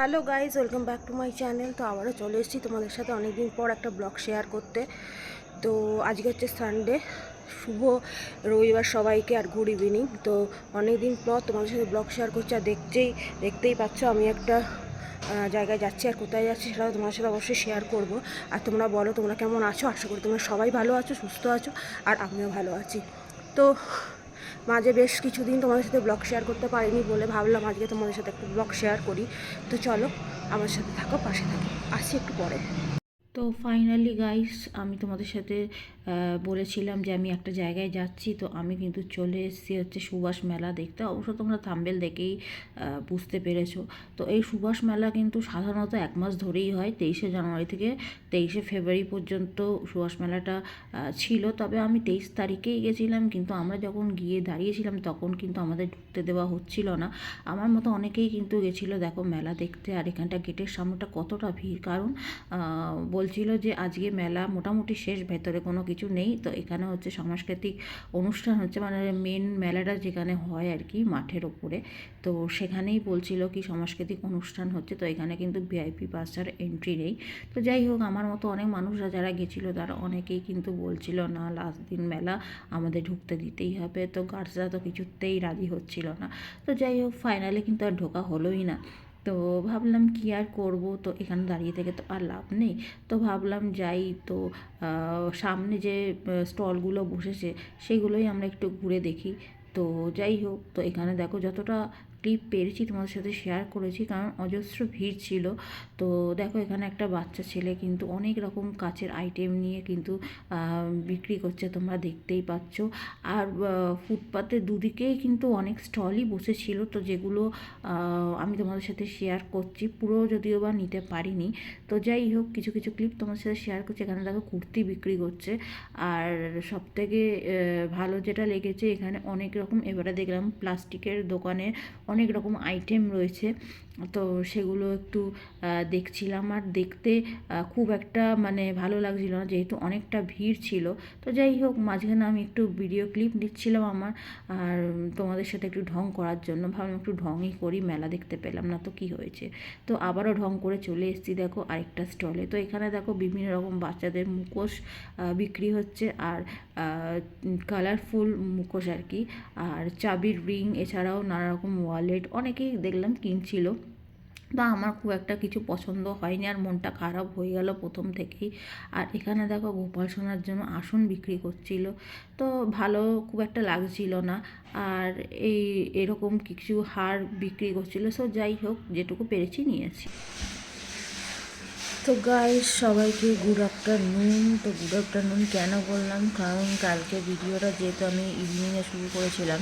Hello guys welcome back to my channel. তো আবারও চলে এসেছি তোমাদের সাথে অনেকদিন পর একটা ব্লগ শেয়ার করতে। তো আজকে হচ্ছে সানডে শুভ রবিবার সবাইকে আর গুড ইভিনিং তো অনেক দিন পর তোমাদের সাথে ব্লগ শেয়ার করছি আর দেখতেই দেখতেই পাচ্ছ আমি একটা জায়গায় যাচ্ছি আর কোথায় যাচ্ছি সেটাও তোমার সাথে অবশ্যই শেয়ার করব। আর তোমরা বলো, তোমরা কেমন আছো? আশা করি তোমরা সবাই ভালো আছো, সুস্থ আছো, আর আমিও ভালো আছি। তো মাঝে বেশ কিছুদিন তোমাদের সাথে ব্লগ শেয়ার করতে পারিনি বলে ভাবলাম আজকে তোমাদের সাথে একটু ব্লগ শেয়ার করি। তো চলো, আমার সাথে থাকো, পাশে থাকো। আসি একটু পরে। তো ফাইনালি গাইস আমি তোমাদের সাথে বলেছিলাম যে আমি একটা জায়গায় যাচ্ছি। তো আমি কিন্তু চলে এসেছি হচ্ছে সুভাষ মেলা দেখতে। অবশ্য তোমরা থাম্বেল দেখেই বুঝতে পেরেছ। তো এই সুভাষ মেলা কিন্তু সাধারণত এক মাস ধরেই হয় তেইশে জানুয়ারি থেকে তেইশে ফেব্রুয়ারি পর্যন্ত সুভাষ মেলাটা ছিল। তবে আমি তেইশ তারিখেই গেছিলাম কিন্তু আমরা যখন গিয়ে দাঁড়িয়েছিলাম তখন কিন্তু আমাদের ঢুকতে দেওয়া হচ্ছিল না। আমার মতো অনেকেই কিন্তু গেছিল দেখো মেলা দেখতে আর এখানটা গেটের সামনেটা কতটা ভিড়। কারণ আহ, বলছিল যে আজকে মেলা মোটামুটি শেষ, ভেতরে কোনো কিছু নেই। তো এখানে হচ্ছে সাংস্কৃতিক অনুষ্ঠান হচ্ছে মানে মেন মেলাটা যেখানে হয় আর কি, মাঠের ওপরে। তো সেখানেই বলছিল কি সাংস্কৃতিক অনুষ্ঠান হচ্ছে। তো এখানে কিন্তু ভিআইপি পাসের এন্ট্রি নেই। তো যাই হোক, আমার মতো অনেক মানুষরা যারা গেছিল, তারা অনেকেই কিন্তু বলছিল, না লাস্ট দিন মেলা আমাদের ঢুকতে দিতেই হবে। তো গার্ডসরা তো কিছুতেই রাজি হচ্ছিল না। তো যাই হোক ফাইনালি কিন্তু আর ঢোকা হলোই না। তো ভাবলাম কি আর করব? তো এখানে দাঁড়িয়ে থেকে তো আর লাভ নেই। তো ভাবলাম যাই তো সামনে যে স্টলগুলো বসেছে, সেগুলোই আমরা একটু ঘুরে দেখি। তো যাই হোক, তো এখানে দেখো যতটা ক্লিপ পেরেছি, তোমাদের সাথে শেয়ার করেছি, কারণ অজস্র ভিড় ছিল। তো দেখো, এখানে একটা বাচ্চা ছেলে কিন্তু অনেক রকম কাচের আইটেম নিয়ে কিন্তু বিক্রি করছে, তোমরা দেখতেই পাচ্ছ। আর ফুটপাতের দুদিকেই কিন্তু অনেক স্টলই বসেছিল, তো যেগুলো আমি তোমাদের সাথে শেয়ার করছি, পুরো যদিও বা নিতে পারিনি। তো যাই হোক, কিছু কিছু ক্লিপ তোমাদের সাথে শেয়ার করছি, এখানে দেখো কুর্তি বিক্রি করছে। আর সব থেকে ভালো যেটা লেগেছে, এখানে অনেক রকম, এবারে দেখলাম প্লাস্টিকের দোকানে অনেক রকম আইটেম রয়েছে। তো সেগুলো একটু দেখছিলাম। আর দেখতে খুব একটা মানে ভালো লাগছিল না, যেহেতু অনেকটা ভিড় ছিল। তো যাই হোক, মাঝখানে আমি একটু ভিডিও ক্লিপ নিচ্ছিলাম আমার। আর তোমাদের সাথে একটু ঢং করার জন্য। ভাবলাম একটু ঢংই করি, মেলা দেখতে পেলাম না তো কি হয়েছে। তো আবারও ঢং করে চলে এসেছি দেখো আরেকটা স্টলে তো এখানে দেখো বিভিন্ন রকম বাচ্চাদের মুখোশ বিক্রি হচ্ছে। আর কালারফুল মুখোশ আর কি। আর চাবির রিং এছাড়াও নানা রকম ওয়ালেট অনেকেই দেখলাম কিনছিল। তো আমার খুব একটা কিছু পছন্দ হয়নি আর মনটা খারাপ হয়ে গেল প্রথম থেকেই। আর এখানে দেখো গোপাল সোনার জন্য আসন বিক্রি করছিল। তো ভালো খুব একটা লাগছিল না। আর এই এরকম কিছু হার বিক্রি করছিল। সো যাই হোক, যেটুকু পেরেছি নিয়েছি। তো গাইজ সবাইকে গুড আফটারনুন তো গুড আফটারনুন কেন বললাম? কারণ কালকে ভিডিওটা যেহেতু আমি ইভিনিংয়ে শুরু করেছিলাম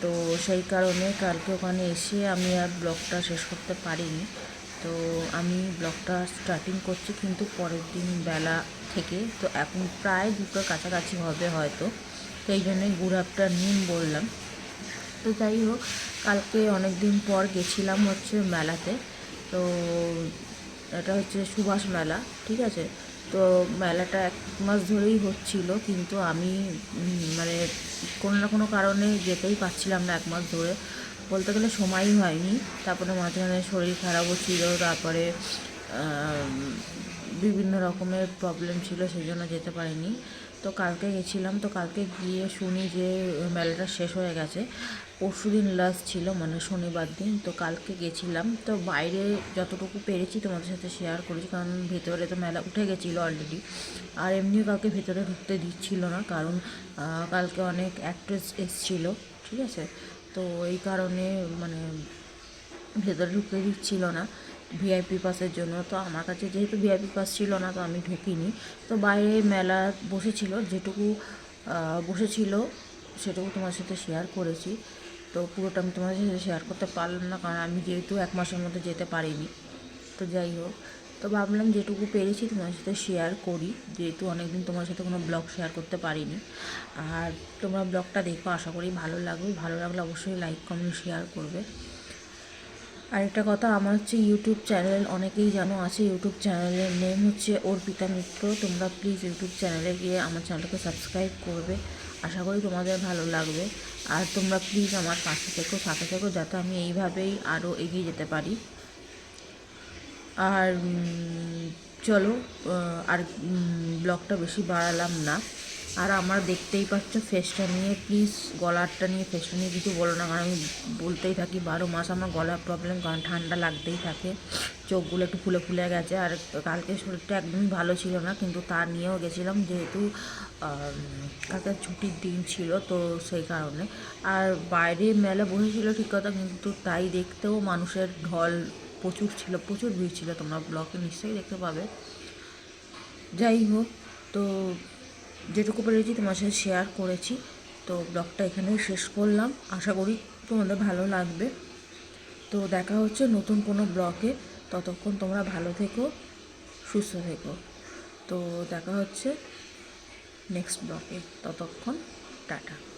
তো সেই কারণে কালকে ওখানে এসে আমি আর ব্লগটা শেষ করতে পারিনি। তো আমি ব্লগটা স্টার্টিং করছি কিন্তু পরের দিন বেলা থেকে। তো এখন প্রায় দুটোর কাছাকাছি হবে হয়তো। তো এই জন্যই গুড আফটারনুন বললাম। তো যাই হোক, কালকে অনেক দিন পর গেছিলাম হচ্ছে মেলাতে। তো এটা হচ্ছে সুভাষ মেলা, ঠিক আছে? তো মেলাটা এক মাস ধরেই হচ্ছিল, কিন্তু আমি মানে কোনো না কোনো কারণে যেতেই পারছিলাম না এক মাস ধরে। বলতে গেলে সময়ই হয়নি। তারপরে মাঝে মাঝে শরীর খারাপও ছিল, তারপরে বিভিন্ন রকমের প্রবলেম ছিল, সেই জন্য যেতে পারিনি। তো কালকে গেছিলাম, তো কালকে গিয়ে শুনি যে মেলাটা শেষ হয়ে গেছে। পরশু দিন লাস্ট ছিল মানে শনিবার দিন, তো কালকে গেছিলাম। তো বাইরে যতটুকু পেরেছি তোমাদের সাথে শেয়ার করেছি, কারণ ভেতরে তো মেলা উঠে গেছিল অলরেডি আর এমনিও কাউকে ভেতরে ঢুকতে দিচ্ছিল না, কারণ কালকে অনেক অ্যাক্ট্রেস এসছিল, ঠিক আছে? তো এই কারণে মানে ভেতরে ঢুকতে দিচ্ছিল না ভিআইপি পাসের জন্য। তো আমার কাছে যেহেতু ভিআইপি পাস ছিল না, তো আমি ঢুকিনি। তো বাইরে মেলা বসেছিল, যেটুকু বসেছিল সেটুকু তোমার সাথে শেয়ার করেছি। তো পুরোটা আমি তোমাদের সাথে শেয়ার করতে পারলাম না, কারণ আমি যেহেতু এক মাসের মধ্যে যেতে পারিনি। তো যাই হোক, তো ভাবলাম যেটুকু পেরেছি তোমার সাথে শেয়ার করি। যেহেতু অনেকদিন তোমার সাথে কোনো ব্লগ শেয়ার করতে পারিনি। আর তোমরা ব্লগটা দেখো, আশা করি ভালো লাগবে। ভালো লাগলে অবশ্যই লাইক কমেন্ট শেয়ার করবে। আরেকটা কথা, আমার হচ্ছে ইউটিউব চ্যানেল অনেকেই জানো, আছে ইউটিউব চ্যানেলের নেম হচ্ছে অর্পিতা মিত্র। তোমরা প্লিজ ইউটিউব চ্যানেলে গিয়ে আমার চ্যানেলকে সাবস্ক্রাইব করবে। আশা করি তোমাদের ভালো লাগবে। আর তোমরা প্লিজ আমার পাশে থেকো, সাথে থেকো, যাতে আমি এইভাবেই আরও এগিয়ে যেতে পারি। আর চলো আর ব্লগটা বেশি বাড়ালাম না। আর আমার দেখতেই পাচ্ছ ফেসটা নিয়ে প্লিজ গলারটা নিয়ে ফেসটা নিয়ে কিছু বলো না, কারণ আমি বলতেই থাকি বারো মাস আমার গলার প্রবলেম কারণ ঠান্ডা লাগতেই থাকে। চোখগুলো একটু ফুলে ফুলে গেছে, আর কালকে শরীরটা একদমই ভালো ছিল না, কিন্তু তা নিয়েও গেছিলাম যেহেতু কালকে ছুটির দিন ছিল, তো সেই কারণে। আর বাইরে মেলা বসেছিল ঠিক কথা, কিন্তু তাই দেখতেও মানুষের ঢল প্রচুর ছিল, প্রচুর ভিড় ছিল, তোমরা ব্লগে নিশ্চয়ই দেখতে পাবে। যাই হোক, তো যেটুকু পেরেছি তোমার সাথে শেয়ার করেছি। তো ব্লগটা এখানেই শেষ করলাম। আশা করি তোমাদের ভালো লাগবে। তো দেখা হচ্ছে নতুন কোনো ব্লগে ততক্ষণ তোমরা ভালো থেকো, সুস্থ থেকো। তো দেখা হচ্ছে নেক্সট ব্লগে ততক্ষণ টাটা।